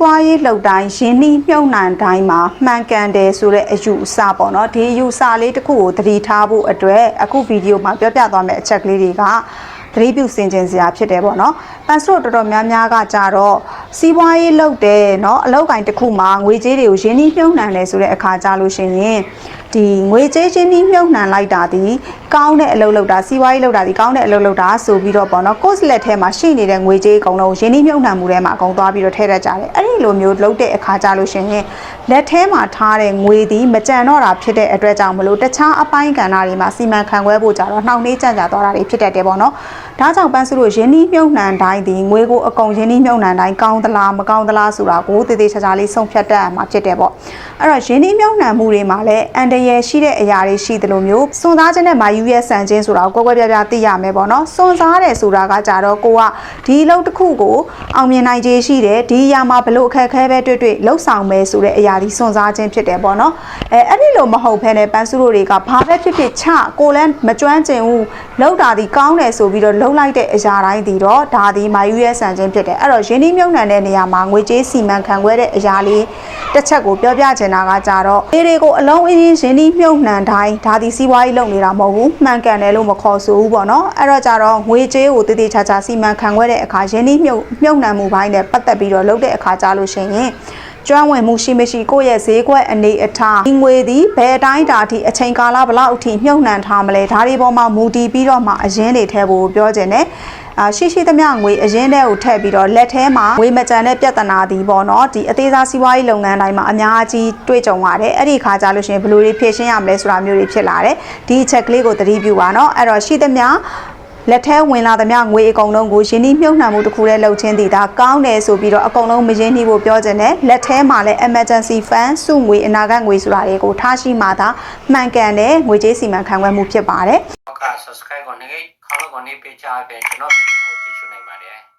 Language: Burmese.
ပွားရေးလောက်တိုင်းရင်းနှီးမြုံနှံတိုင်းမှာမှန်ကန်တယ်ဆိုတဲ့အယူအဆပေါ့နော်ဒီအယူအဆလေးတစ်ခုကိုသတိထားဖို့အတွက်အခုဗီဒီယိုမှာပြောပြသွားမယ့်အချက်ကလေးတွေကသတိပြုစင်ကြင်စရာဖြစ်တယ်ပေါ့နော်။ပန်ဆို့တော်တော်များများကကြတော့စီးပွားရေးလုပ်တယ်နော်အလောက်ကင်တစ်ခုမှာငွေကြေးတွေကိုရင်းနှီးမြှုပ်နှံတယ်ဆိုတဲ့အခါကြလို့ရှိရင်ဒီငွေကြေးချင်းနှီးမြုပ်နှံလိုက်တာဒီကောင်းတဲ့အလုပ်လုပ်တာစီးပွားရေးလုပ်တာဒီကောင်းတဲ့အလုပ်လုပ်တာဆိုပြီးတော့ပေါ့နော်ကို့စလက်ထဲမှာရှိနေတဲ့ငွေကြေးအကုန်လုံးရင်းနှီးမြုပ်နှံမှုထဲမှာအကုန်သွားပြီးတော့ထည့်ရကြတယ်အဲ့ဒီလိုမျိုးလုပ်တဲ့အခါကြလို့ရှိရင်လက်ထဲမှာထားတဲ့ငွေဒီမကြံတော့တာဖြစ်တဲ့အတွက်ကြောင့်မလို့တခြားအပိုင်းကဏ္ဍတွေမှာစီမံခန့်ခွဲဖို့ကြတော့နှောင့်နှေးကြံ့ကြာသွားတာတွေဖြစ်တတ်တယ်ပေါ့နော်ဒါကြောင့်ပန်းစုလို့ရင်းနှီးမြုပ်နှံတိုင်းဒီငွေကိုအကုန်ရင်းနှီးမြုပ်နှံတိုင်းကောင်းသလားမကောင်းသလားဆိုတာကိုတည်တည်ချာချာလေးဆုံးဖြတ်တတ်ရမှာဖြစ်တယ်ပေါ့အဲ့တော့ရင်းနှီးမြုပ်နှံမှုတွေမှာလည်းအန်တရယ်ရှိတဲ့အရာတွေရှိသလိုမျိုးစွန့်စားခြင်းနဲ့မာယူရဲ့ဆန်ခြင်းဆိုတာကိုကွဲကွဲပြားပြားသိရမယ်ပေါ့နော်စွန့်စားတယ်ဆိုတာကကြတော့ကိုကဒီအလုပ်တစ်ခုကိုအောင်မြင်နိုင်ခြေရှိတယ်ဒီအရာမှာဘလို့အခက်အခဲပဲတွေ့တွေ့လှုပ်ဆောင်မယ်ဆိုတဲ့အရာဒီစွန့်စားခြင်းဖြစ်တယ်ပေါ့နော်အဲအဲ့ဒီလိုမဟုတ်ဘဲနဲ့ပန်းစုတို့တွေကဘာပဲဖြစ်ဖြစ်ချကိုလည်းမကျွမ်းကျင်ဘူးလောက်တာဒီကောင်းတယ်ဆိုပြီးတော့လှုပ်လိုက်တဲ့အရာတိုင်းဒီတော့ဒါဒီမာယူရဲ့ဆန်ခြင်းဖြစ်တယ်အဲ့တော့ရင်းနှီးမြုပ်နှံတဲ့နေရာမှာငွေကြေးစီမံခန့်ခွဲတဲ့အရာလေးတစ်ချက်ကိုပြောပြချင်တာကကြတော့ဒီတွေကိုအလုံးအင်းရင်းရင်းနှီးမြုပ်နှံတိုင်းဒါဒီစီးပွားရေးလုပ်နေတာမဟုတ်ဘူးမှန်ကန်တယ်လို့မခေါ်ဆိုဘူးပေါ့နော်အဲ့တော့ကြတော့ငွေကြေးကိုတည်တည်ချာချာစီမံခန့်ခွဲတဲ့အခါရင်းနှီးမြုပ်မြုပ်နှံမှုပိုင်းနဲ့ပတ်သက်ပြီးတော့လုပ်တဲ့အခါကြလို့ရှိရင် ကျွမ်းဝင်မှုရှိမရှိကိုယ့်ရဲ့ဈေးကွက်အနေအထားဒီငွေသည်ဘယ်အတိုင်းတာအထိအချိန်ကာလဘလောက်အထိမြုပ်နှံထားမလဲဒါတွေပေါ်မှာမူတည်ပြီးတော့မှအရင်တွေထဲဖို့ပြောခြင်းနဲ့အာရှိရှိသမျှငွေအရင်ထဲကိုထည့်ပြီးတော့လက်ထဲမှာငွေမကြံတဲ့ပြဿနာဒီပေါ့နော်ဒီအသေးစားစီးပွားရေးလုပ်ငန်းတိုင်းမှာအများကြီးတွေ့ကြုံရတယ်အဲ့ဒီခါကြလို့ရှိရင်ဘယ်လိုတွေဖြည့်ရှင်းရမလဲဆိုတာမျိုးတွေဖြစ်လာတယ်ဒီအချက်ကလေးကိုသတိပြုပါနော်အဲ့တော့ရှိသမျှ လက်ထဲဝင်လာသမျှငွေအကုန်လုံးကိုရင်းနှီးမြုပ်နှံမှုတစ်ခုတည်းလုပ်ချင်းတည်တာကောင်းတယ်ဆိုပြီးတော့အကုန်လုံးမရင်းနှီးဖို့ပြောခြင်းနဲ့လက်ထဲမှာလည်း emergency fund စုငွေအနာဂတ်ငွေဆိုတာတွေကိုထားရှိမှသာမှန်ကန်တဲ့ငွေကြေးစီမံခန့်ခွဲမှုဖြစ်ပါတယ်နောက်က subscribe ကိုနေခေါင်းလောက်ကိုနေပေးချပေးကျွန်တော်ဗီဒီယိုကိုကြည့်ရှုနိုင်ပါတယ်